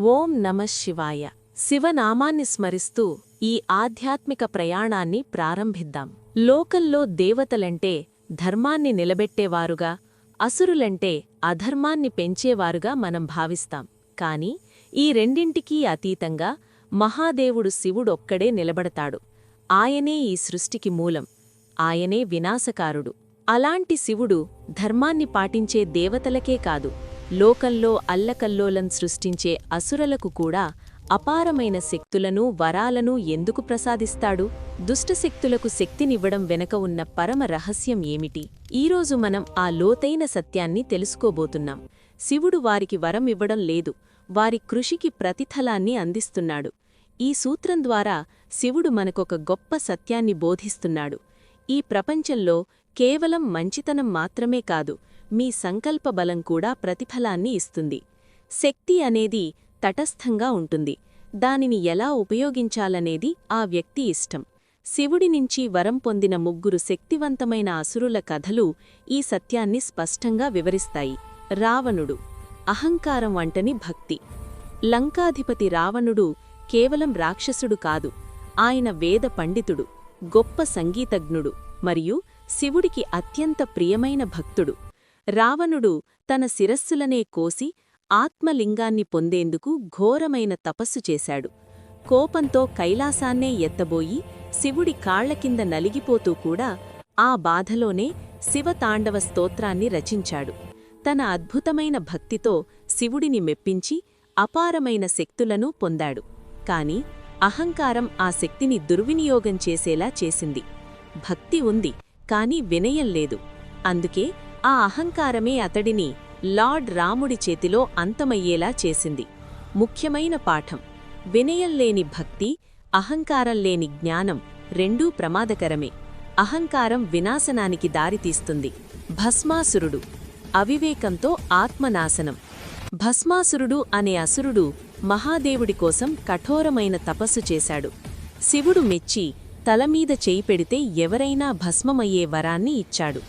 ఓం నమ శివాయ. శివనామాన్ని స్మరిస్తూ ఈ ఆధ్యాత్మిక ప్రయాణాన్ని ప్రారంభిద్దాం. లోకల్లో దేవతలంటే ధర్మాన్ని నిలబెట్టేవారుగా అసురులంటే అధర్మాన్ని పెంచేవారుగా మనం భావిస్తాం. కాని ఈ రెండింటికీ అతీతంగా మహాదేవుడు శివుడొక్కడే నిలబడతాడు. ఆయనే ఈ సృష్టికి మూలం. ఆయనే వినాశకారుడు. అలాంటి శివుడు ధర్మాన్ని పాటించే దేవతలకే కాదు. లోకంలో అల్లకల్లోలం సృష్టించే అసురలకు కూడా అపారమైన శక్తులను వరాలను ఎందుకు ప్రసాదిస్తాడు? దుష్టశక్తులకు శక్తినివ్వడం వెనక ఉన్న పరమ రహస్యం ఏమిటి? ఈరోజు మనం ఆ లోతైన సత్యాన్ని తెలుసుకోబోతున్నాం. శివుడు వారికి వరం ఇవ్వడం లేదు. వారి కృషికి ప్రతిఫలాన్ని అందిస్తున్నాడు. ఈ సూత్రం ద్వారా శివుడు మనకొక గొప్ప సత్యాన్ని బోధిస్తున్నాడు. ఈ ప్రపంచంలో కేవలం మంచితనం మాత్రమే కాదు మీ సంకల్ప బలం కూడా ప్రతిఫలాన్ని ఇస్తుంది. శక్తి అనేది తటస్థంగా ఉంటుంది. దానిని ఎలా ఉపయోగించాలనేది ఆ వ్యక్తి ఇష్టం. శివుడి నుంచి వరం పొందిన ముగ్గురు శక్తివంతమైన అసురుల కథలు ఈ సత్యాన్ని స్పష్టంగా వివరిస్తాయి. రావణుడు అహంకారం వంటని భక్తి. లంకాధిపతి రావణుడు కేవలం రాక్షసుడు కాదు ఆయన వేద పండితుడు గొప్ప సంగీతజ్ఞుడు మరియు శివుడికి అత్యంత ప్రియమైన భక్తుడు. రావణుడు తన శిరస్సులనే కోసి ఆత్మలింగాన్ని పొందేందుకు ఘోరమైన తపస్సు చేశాడు. కోపంతో కైలాసాన్నే ఎత్తబోయి శివుడి కాళ్ళకింద నలిగిపోతూకూడా నలిగిపోతూ కూడా ఆ బాధలోనే శివతాండవ స్తోత్రాన్ని రచించాడు. తన అద్భుతమైన భక్తితో శివుడిని మెప్పించి అపారమైన శక్తులను పొందాడు. కాని అహంకారం ఆ శక్తిని దుర్వినియోగం చేసేలా చేసింది. భక్తి ఉంది. కాని వినయం లేదు. అందుకే ఆ అహంకారమే అతడిని లార్డ్ రాముడి చేతిలో అంతమయ్యేలా చేసింది. ముఖ్యమైన పాఠం. వినయం లేని భక్తి అహంకారం లేని జ్ఞానం రెండూ ప్రమాదకరమే. అహంకారం వినాశనానికి దారితీస్తుంది. భస్మాసురుడు. అవివేకంతో ఆత్మనాశనం. భస్మాసురుడు అనే అసురుడు మహాదేవుడి కోసం కఠోరమైన తపస్సు చేశాడు. శివుడు మెచ్చి తలమీద చేయి పెడితే ఎవరైనా భస్మమయ్యే వరాన్ని ఇచ్చాడు.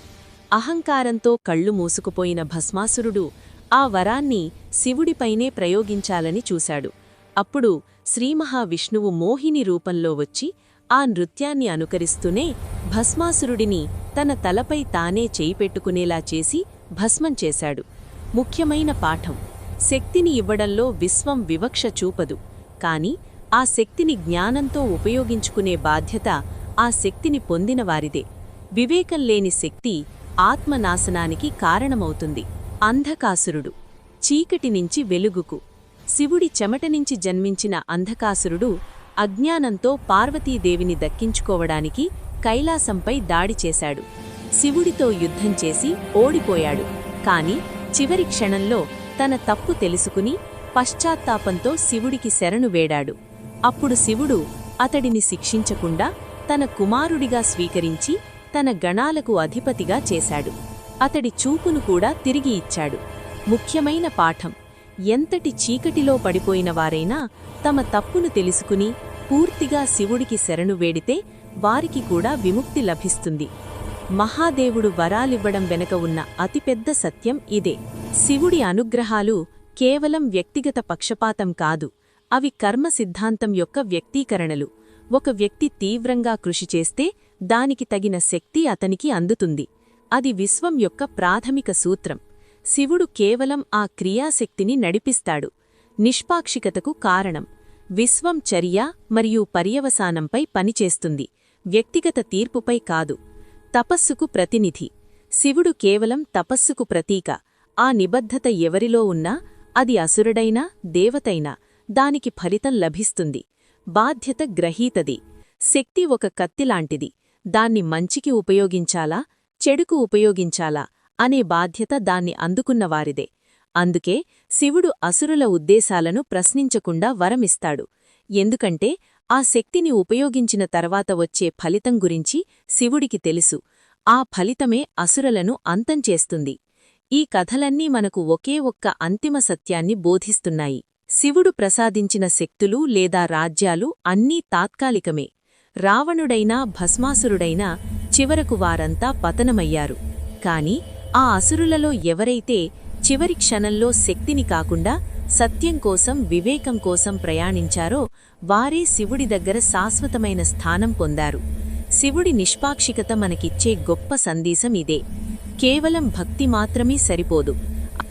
అహంకారంతో కళ్ళు మూసుకుపోయిన భస్మాసురుడు ఆ వరాన్ని శివుడిపైనే ప్రయోగించాలని చూశాడు. అప్పుడు శ్రీమహావిష్ణువు మోహిని రూపంలో వచ్చి ఆ నృత్యాన్ని అనుకరిస్తూనే భస్మాసురుడిని తన తలపై తానే చేయి పెట్టుకునేలా చేసి భస్మం చేశాడు. ముఖ్యమైన పాఠం శక్తిని ఇవ్వడంలో విశ్వం వివక్ష చూపదు. కాని ఆ శక్తిని జ్ఞానంతో ఉపయోగించుకునే బాధ్యత ఆ శక్తిని పొందినవారిదే వివేకం లేని శక్తి ఆత్మనాశనానికి కారణమవుతుంది. అంధకాసురుడు చీకటి నుంచి వెలుగుకు. శివుడి చెమట నుంచి జన్మించిన అంధకాసురుడు అజ్ఞానంతో పార్వతీదేవిని దక్కించుకోవడానికి కైలాసంపై దాడి చేశాడు. శివుడితో యుద్ధం చేసి ఓడిపోయాడు. కాని చివరి క్షణంలో తన తప్పు తెలుసుకుని పశ్చాత్తాపంతో శివుడికి శరణు వేడాడు. అప్పుడు శివుడు అతడిని శిక్షించకుండా తన కుమారుడిగా స్వీకరించి తన గణాలకు అధిపతిగా చేశాడు. అతడి చూపును కూడా తిరిగి ఇచ్చాడు. ముఖ్యమైన పాఠం ఎంతటి చీకటిలో పడిపోయిన వారైనా తమ తప్పును తెలుసుకుని పూర్తిగా శివుడికి శరణు వేడితే వారికి కూడా విముక్తి లభిస్తుంది. మహాదేవుడు వరాలివ్వడం వెనక ఉన్న అతిపెద్ద సత్యం ఇదే. శివుడి అనుగ్రహాలు కేవలం వ్యక్తిగత పక్షపాతం కాదు అవి కర్మ సిద్ధాంతం యొక్క వ్యక్తీకరణలు. ఒక వ్యక్తి తీవ్రంగా కృషి చేస్తే దానికి తగిన శక్తి అతనికి అందుతుంది. అది విశ్వం యొక్క ప్రాథమిక సూత్రం. శివుడు కేవలం ఆ క్రియాశక్తిని నడిపిస్తాడు. నిష్పాక్షికతకు కారణం. విశ్వం చర్య మరియు పర్యవసానంపై పనిచేస్తుంది. వ్యక్తిగత తీర్పుపై కాదు. తపస్సుకు ప్రతినిధి. శివుడు కేవలం తపస్సుకు ప్రతీక. ఆ నిబద్ధత ఎవరిలో ఉన్నా అది అసురుడైనా దేవతైనా. దానికి ఫలితం లభిస్తుంది. బాధ్యత గ్రహీతది. శక్తి ఒక కత్తిలాంటిది. దాన్ని మంచికి ఉపయోగించాలా? చెడుకు ఉపయోగించాలా? అనే బాధ్యత దాన్ని అందుకున్నవారిదే. అందుకే శివుడు అసురుల ఉద్దేశాలను ప్రశ్నించకుండా వరమిస్తాడు. ఎందుకంటే ఆ శక్తిని ఉపయోగించిన తర్వాత వచ్చే ఫలితం గురించి శివుడికి తెలుసు. ఆ ఫలితమే అసురలను అంతం చేస్తుంది. ఈ కథలన్నీ మనకు ఒకే ఒక్క అంతిమ సత్యాన్ని బోధిస్తున్నాయి. శివుడు ప్రసాదించిన శక్తులు లేదా రాజ్యాలు అన్నీ తాత్కాలికమే. రావణుడైనా భస్మాసురుడైనా చివరకు వారంతా పతనమయ్యారు. కాని ఆ అసురులలో ఎవరైతే చివరి క్షణంలో శక్తిని కాకుండా సత్యం కోసం వివేకం కోసం ప్రయాణించారో వారే శివుడి దగ్గర శాశ్వతమైన స్థానం పొందారు. శివుడి నిష్పాక్షికత మనకిచ్చే గొప్ప సందేశం ఇదే. కేవలం భక్తి మాత్రమే సరిపోదు.